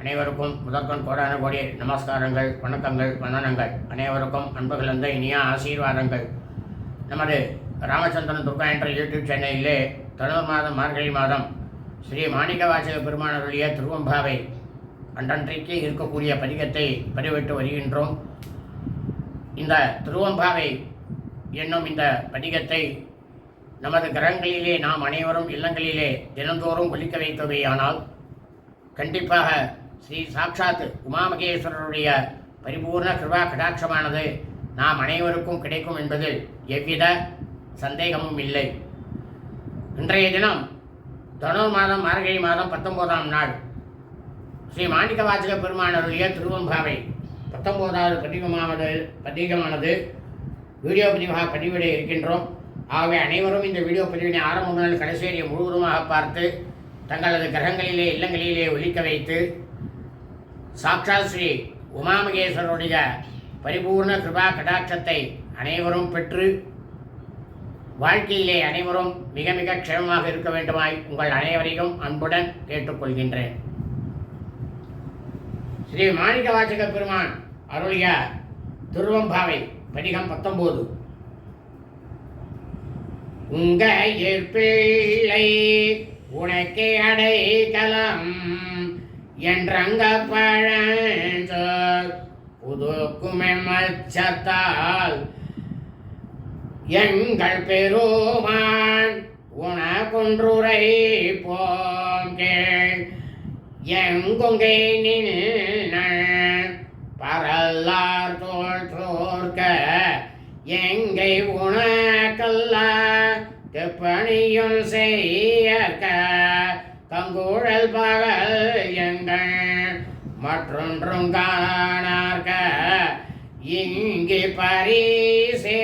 அனைவருக்கும் முதற்கண் கோடான கோடி நமஸ்காரங்கள் வணக்கங்கள் வந்தனங்கள். அனைவருக்கும் அன்புகளந்த இனிய ஆசீர்வாதங்கள். நமது ராமச்சந்திரன் துர்கா என்ற யூடியூப் சேனலிலே தனுர் மாதம் மார்கழி மாதம் ஸ்ரீ மாணிக்க வாசக பெருமானருடைய திருவம்பாவை அன்றன்றைக்கு இருக்கக்கூடிய பதிகத்தை பதிவிட்டு வருகின்றோம். இந்த திருவம்பாவை என்னும் இந்த பதிகத்தை நமது கிரகங்களிலே நாம் அனைவரும் இல்லங்களிலே தினந்தோறும் ஒலிக்க வைத்தவையானால் கண்டிப்பாக ஸ்ரீ சாட்சாத் உமாமகேஸ்வரருடைய பரிபூர்ண கிருபா கடாட்சமானது நாம் அனைவருக்கும் கிடைக்கும் என்பதில் எவ்வித சந்தேகமும் இல்லை. இன்றைய தினம் தனு மாதம் மார்கழி மாதம் பத்தொன்பதாம் நாள். ஸ்ரீ மாணிக்க வாச்சக பெருமானருடைய திருவம்பாவை பத்தொன்பதாவது பதிகமானது பதிகமானது வீடியோ பதிவாக பதிவிட இருக்கின்றோம். ஆகவே அனைவரும் இந்த வீடியோ பதிவினை ஆரம்ப முதல் கடைசி முழுவதுமாக பார்த்து தங்களது கிரகங்களிலே இல்லங்களிலே ஒலிக்க வைத்து சாக்ஷாத் ஸ்ரீ உமாமகேஸ்வரனுடைய பரிபூர்ண கிருபா கடாட்சத்தை அனைவரும் பெற்று வாழ்க்கையிலே அனைவரும் மிக மிக க்ஷேமமாக இருக்க வேண்டுமாய் உங்கள் அனைவரையும் அன்புடன் கேட்டுக்கொள்கின்றேன். ஸ்ரீ மாணிக்க வாசக பெருமான் அருளிய துருவம்பாவை பதிகம் பத்தொம்போது உங்க பிள்ளை உனக்கே அடைக்கலம். என்றங்க பழஞ்சோர் புதுக்குமச்சத்தால் எங்கள் பெருமான் உனக்குன்றுரை போங்கள் எங்குங்கே நின்ன பரல்லார் தோல் தோற்க எங்கை உனக்கல்ல பணியும் செய்யற்க கங்குழல் பகல் எங்கள் மற்றொன்றும் காணார்க. இங்கு பரிசே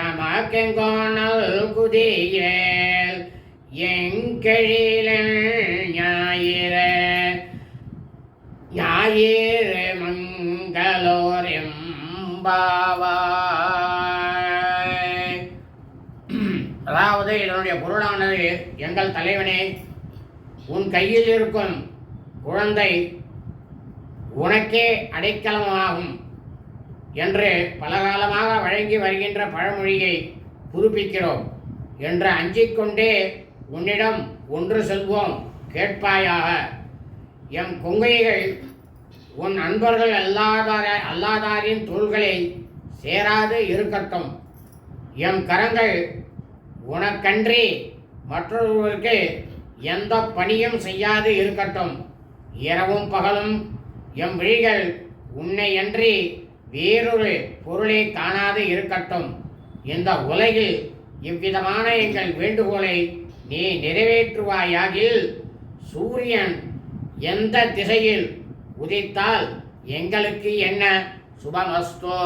எமக்கெங்கோணல் குதியேல் எங்கெழிலன் ஞாயிறு. ஞாயிறு மங்களோரிம் பாவாய் அதாவது இதனுடைய பொருளானது எங்கள் தலைவனே உன் கையில் இருக்கும் குழந்தை உனக்கே அடைக்கலமாகும் என்று பலகாலமாக வழங்கி வருகின்ற பழமொழியை புதுப்பிக்கிறோம் என்று அஞ்சிக்கொண்டே உன்னிடம் ஒன்று செல்வோம் கேட்பாயாக. எம் கொங்கைகள் உன் அன்பர்கள் அல்லாதார அல்லாதாரின் தோள்களை சேராது இருக்கட்டும். எம் கரங்கள் உனக்கன்றி மற்றொருவருக்கு எந்த பணியும் செய்யாது இருக்கட்டும். இரவும் பகலும் எம் விழிகள் உன்னையன்றி வேறொரு பொருளை காணாது இருக்கட்டும். இந்த உலகில் இவ்விதமான எங்கள் வேண்டுகோளை நீ நிறைவேற்றுவாயாகில் சூரியன் எந்த திசையில் உதித்தால் எங்களுக்கு என்ன சுபமஸ்தோ?